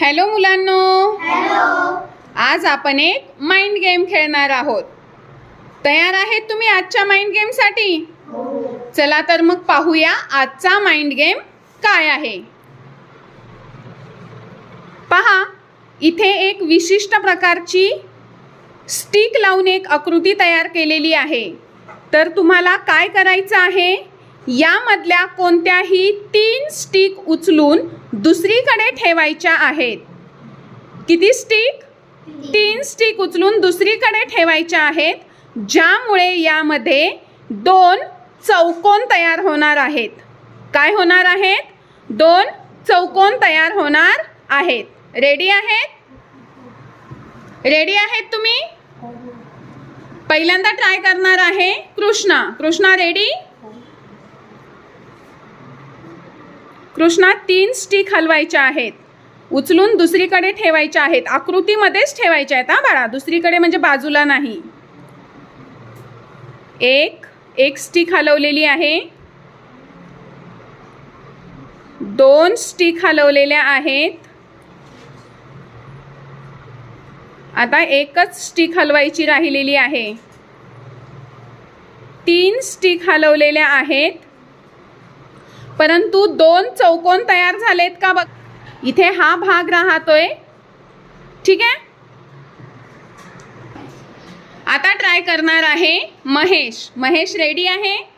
Hello मुलांनो. आज आपण एक माइंड गेम खेळणार आहोत. तयार आहेत तुम्ही आजच्या माइंड गेमसाठी चला तर मग पाहूया आजचा माइंड गेम काय आहे. पहा इथे एक विशिष्ट प्रकारची स्टिक लावून एक आकृती तयार केलेली आहे. तर तुम्हाला काय करायचं आहे? यामधल्या कोणत्याही तीन स्टिक उचलून दुसरीकडे ठेवायच्या आहेत. किती स्टिक? तीन स्टिक उचलून दुसरीकडे ठेवायच्या आहेत ज्यामुळे यामध्ये दोन चौकोन तयार होणार आहेत. काय होणार आहेत? दोन चौकोन तयार होणार आहेत. रेडी आहेत? रेडी आहेत तुम्ही? पहिल्यांदा ट्राय करणार आहे कृष्णा. कृष्णा रेडी कृष्णा तीन स्टिक हलवायच्या आहेत. उचलून दुसरीकडे ठेवायच्या आहेत. आकृतीमध्येच ठेवायच्या आहेत हा बाळा. दुसरीकडे म्हणजे बाजूला नाही. एक एक स्टिक हलवलेली आहे. दोन स्टिक हलवलेल्या आहेत. आता एकच स्टिक हलवायची राहिलेली आहे. तीन स्टिक हलवलेल्या आहेत. परंतु दोन चौकोन तयार झालेत का बघ. इथे हा भाग राहतोय. ठीक आहे? आता ट्राय करणार आहे महेश. महेश रेडी आहे?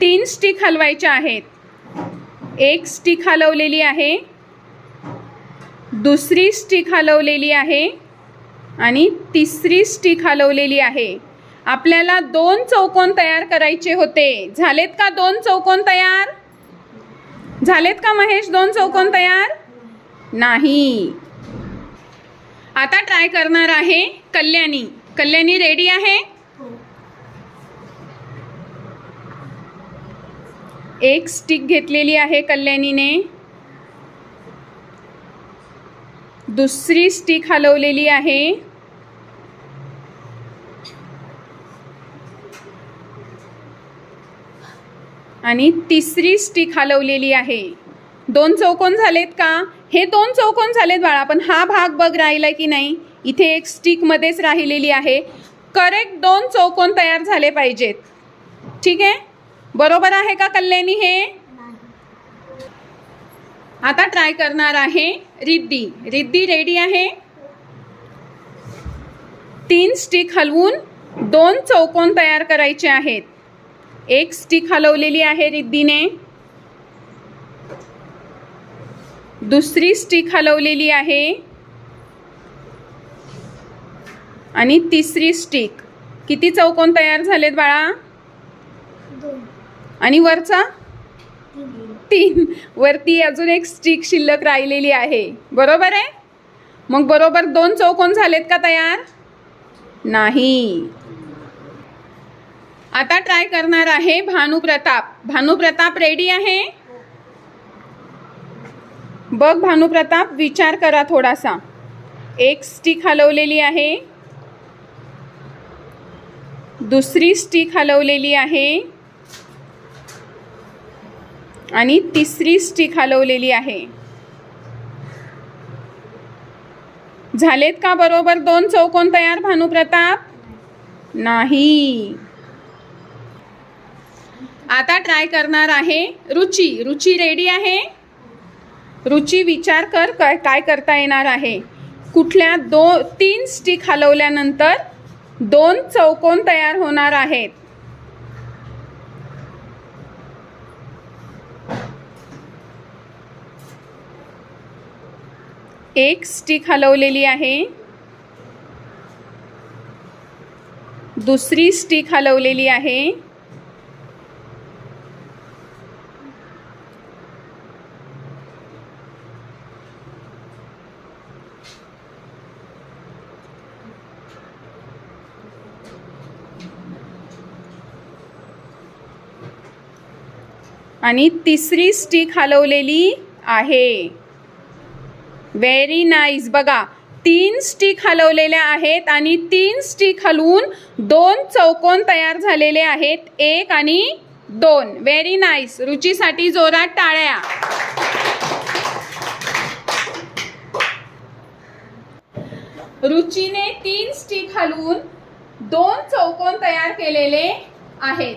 तीन स्टिक हलवायच्या आहेत. एक स्टिक हलवलेली आहे. दुसरी स्टिक हलवलेली आहे. आणि तिसरी स्टिक हलवलेली आहे. आपल्याला दोन चौकोन तयार करायचे होते. झालेत का दोन चौकोन तयार? झालेत का महेश दोन चौकोन तयार? नाही. आता ट्राय करणार आहे कल्याणी. कल्याणी रेडी आहे? एक स्टिक घेतलेली आहे कल्याणीने. दुसरी स्टिक हलवलेली आहे. आणि तिसरी स्टिक हलवलेली आहे. दोन चौकोन झालेत का? हे दोन चौकोन झालेत बाळा पण हा भाग बघ राहिला की नाही? इथे एक स्टिकमध्येच राहिलेली आहे. करेक्ट दोन चौकोन तयार झाले पाहिजेत. ठीक आहे? बरोबर आहे का कल्याणी हे? आता ट्राय करणार आहे रिद्धी. रिद्धी रेडी आहे? तीन स्टिक हलवून दोन चौकोन तयार करायचे आहेत. एक स्टिक हलवलेली आहे रिद्धीने. दुसरी स्टिक हलवलेली आहे. आणि तिसरी स्टिक किती चौकोन तयार झालेत बाळा? आणि वरचा? तीन. वरती अजून एक स्टिक शिल्लक राहिलेली आहे. बरोबर आहे? मग बरोबर दोन चौकोन झालेत का तयार? नाही. आता ट्राय करणार आहे भानुप्रताप भानुप्रताप रेडी आहे? बघ भानुप्रताप विचार करा थोडासा. एक स्टिक हलवलेली आहे. दुसरी स्टिक हलवलेली आहे. आणि तिसरी स्टिक हलवलेली आहे. झालेत का बरोबर दोन चौकोन तयार भानुप्रताप नाही. आता ट्राय करणार आहे रुची. रुची रेडी आहे? रुची विचार कर काय काय करता येणार आहे. कुठल्या दो तीन स्टिक हलवल्यानंतर दोन चौकोन तयार होणार आहेत. एक स्टिक हलवलेली आहे. दुसरी स्टिक हलवलेली आहे. आणि तिसरी स्टिक हलवलेली आहे. व्हेरी नाईस बघा तीन स्टिक हलवलेल्या आहेत आणि तीन स्टिक हलवून दोन चौकोन तयार झालेले आहेत. एक आणि दोन. व्हेरी नाईस रुचीसाठी जोरात टाळ्या. रुचीने तीन स्टिक हलवून दोन चौकोन तयार केलेले आहेत.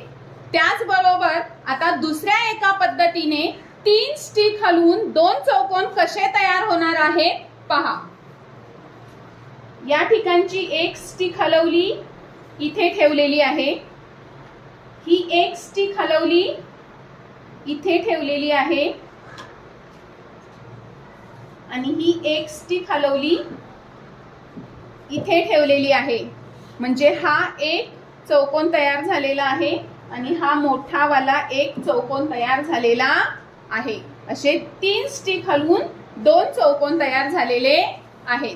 त्याचबरोबर आता दुसऱ्या एका पद्धतीने तीन स्टिक हलवून दोन चौकोन कसे तयार होणार आहे पहा. या ठिकाणची एक स्टिक हलवली इथे ठेवलेली आहे. ही एक स्टिक हलवली इथे ठेवलेली आहे. आणि ही एक स्टिक हलवली इथे ठेवलेली आहे. म्हणजे हा एक चौकोन तयार झालेला आहे. आणि हा मोठावाला एक चौकोन तयार झालेला आहे. असे तीन स्टिक हलवून दोन चौकोन तयार झालेले आहेत.